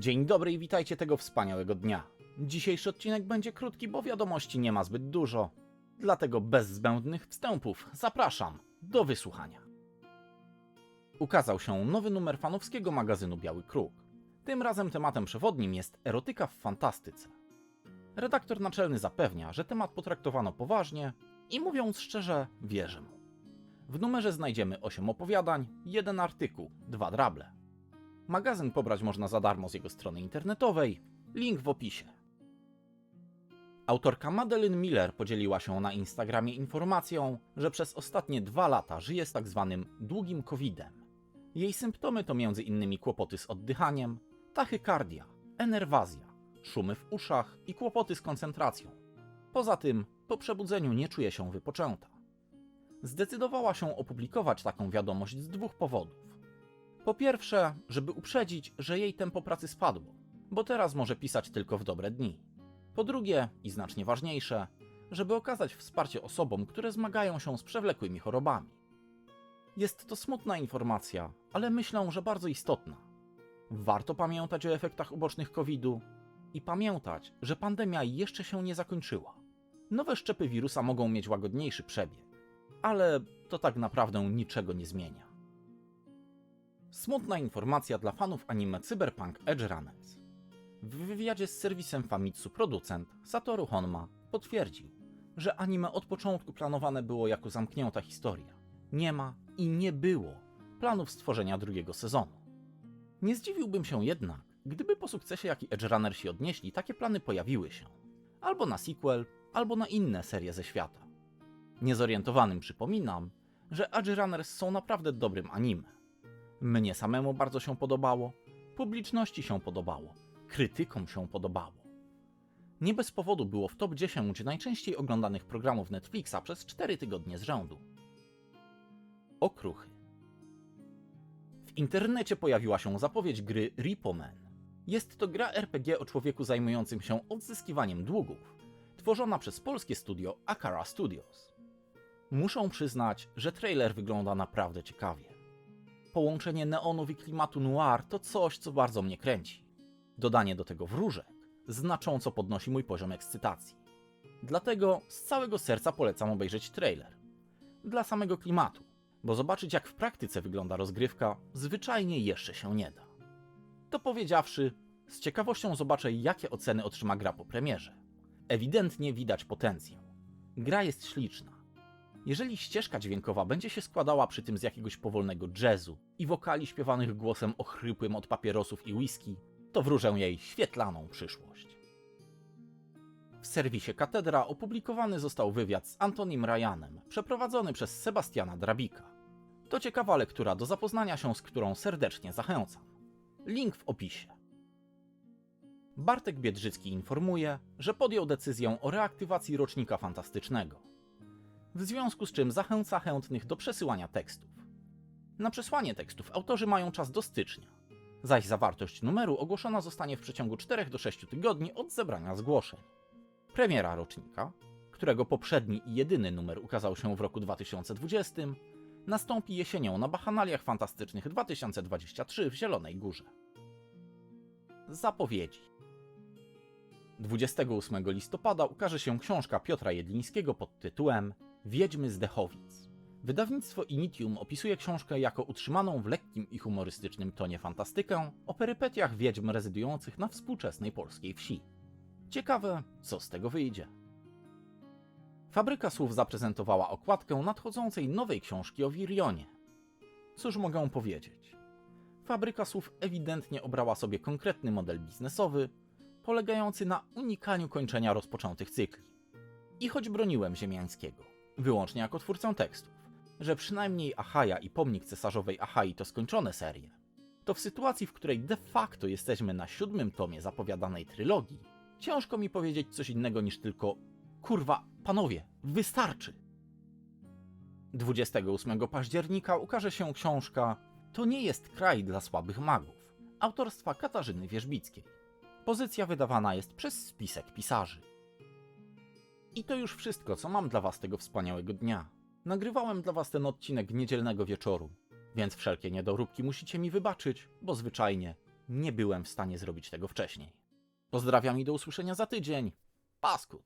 Dzień dobry i witajcie tego wspaniałego dnia. Dzisiejszy odcinek będzie krótki, bo wiadomości nie ma zbyt dużo. Dlatego bez zbędnych wstępów zapraszam do wysłuchania. Ukazał się nowy numer fanowskiego magazynu Biały Kruk. Tym razem tematem przewodnim jest erotyka w fantastyce. Redaktor naczelny zapewnia, że temat potraktowano poważnie i mówiąc szczerze, wierzę mu. W numerze znajdziemy 8 opowiadań, jeden artykuł, dwa drable. Magazyn pobrać można za darmo z jego strony internetowej, link w opisie. Autorka Madeline Miller podzieliła się na Instagramie informacją, że przez ostatnie dwa lata żyje z tak zwanym długim covidem. Jej symptomy to m.in. kłopoty z oddychaniem, tachykardia, enerwazja, szumy w uszach i kłopoty z koncentracją. Poza tym, po przebudzeniu nie czuje się wypoczęta. Zdecydowała się opublikować taką wiadomość z dwóch powodów. Po pierwsze, żeby uprzedzić, że jej tempo pracy spadło, bo teraz może pisać tylko w dobre dni. Po drugie, i znacznie ważniejsze, żeby okazać wsparcie osobom, które zmagają się z przewlekłymi chorobami. Jest to smutna informacja, ale myślę, że bardzo istotna. Warto pamiętać o efektach ubocznych COVID-u i pamiętać, że pandemia jeszcze się nie zakończyła. Nowe szczepy wirusa mogą mieć łagodniejszy przebieg, ale to tak naprawdę niczego nie zmienia. Smutna informacja dla fanów anime Cyberpunk Edge Runners. W wywiadzie z serwisem Famitsu producent Satoru Honma potwierdził, że anime od początku planowane było jako zamknięta historia. Nie ma i nie było planów stworzenia drugiego sezonu. Nie zdziwiłbym się jednak, gdyby po sukcesie, jaki Edge Runnersi odnieśli, takie plany pojawiły się. Albo na sequel, albo na inne serie ze świata. Niezorientowanym przypominam, że Edge Runners są naprawdę dobrym anime. Mnie samemu bardzo się podobało, publiczności się podobało, krytykom się podobało. Nie bez powodu było w top 10 najczęściej oglądanych programów Netflixa przez 4 tygodnie z rzędu. Okruchy. W internecie pojawiła się zapowiedź gry Repo Man. Jest to gra RPG o człowieku zajmującym się odzyskiwaniem długów, tworzona przez polskie studio Akara Studios. Muszę przyznać, że trailer wygląda naprawdę ciekawie. Połączenie neonów i klimatu noir to coś, co bardzo mnie kręci. Dodanie do tego wróżek znacząco podnosi mój poziom ekscytacji. Dlatego z całego serca polecam obejrzeć trailer. Dla samego klimatu, bo zobaczyć jak w praktyce wygląda rozgrywka zwyczajnie jeszcze się nie da. To powiedziawszy, z ciekawością zobaczę jakie oceny otrzyma gra po premierze. Ewidentnie widać potencjał. Gra jest śliczna. Jeżeli ścieżka dźwiękowa będzie się składała przy tym z jakiegoś powolnego jazzu i wokali śpiewanych głosem ochrypłym od papierosów i whisky, to wróżę jej świetlaną przyszłość. W serwisie Katedra opublikowany został wywiad z Antonim Ryanem, przeprowadzony przez Sebastiana Drabika. To ciekawa lektura do zapoznania się z którą serdecznie zachęcam. Link w opisie. Bartek Biedrzycki informuje, że podjął decyzję o reaktywacji rocznika fantastycznego. W związku z czym zachęca chętnych do przesyłania tekstów. Na przesłanie tekstów autorzy mają czas do stycznia, zaś zawartość numeru ogłoszona zostanie w przeciągu 4 do 6 tygodni od zebrania zgłoszeń. Premiera rocznika, którego poprzedni i jedyny numer ukazał się w roku 2020, nastąpi jesienią na Bachanaliach Fantastycznych 2023 w Zielonej Górze. Zapowiedzi 28 listopada ukaże się książka Piotra Jedlińskiego pod tytułem Wiedźmy z Dechowic. Wydawnictwo Initium opisuje książkę jako utrzymaną w lekkim i humorystycznym tonie fantastykę o perypetiach wiedźm rezydujących na współczesnej polskiej wsi. Ciekawe, co z tego wyjdzie. Fabryka Słów zaprezentowała okładkę nadchodzącej nowej książki o Wirionie. Cóż mogę powiedzieć? Fabryka Słów ewidentnie obrała sobie konkretny model biznesowy, polegający na unikaniu kończenia rozpoczętych cykli. I choć broniłem Ziemiańskiego, wyłącznie jako twórcę tekstów, że przynajmniej Achaja i pomnik cesarzowej Achai to skończone serie, to w sytuacji, w której de facto jesteśmy na siódmym tomie zapowiadanej trylogii, ciężko mi powiedzieć coś innego niż tylko kurwa, panowie, wystarczy. 28 października ukaże się książka To nie jest kraj dla słabych magów, autorstwa Katarzyny Wierzbickiej. Pozycja wydawana jest przez spisek pisarzy. I to już wszystko, co mam dla Was tego wspaniałego dnia. Nagrywałem dla Was ten odcinek niedzielnego wieczoru, więc wszelkie niedoróbki musicie mi wybaczyć, bo zwyczajnie nie byłem w stanie zrobić tego wcześniej. Pozdrawiam i do usłyszenia za tydzień. Paskut.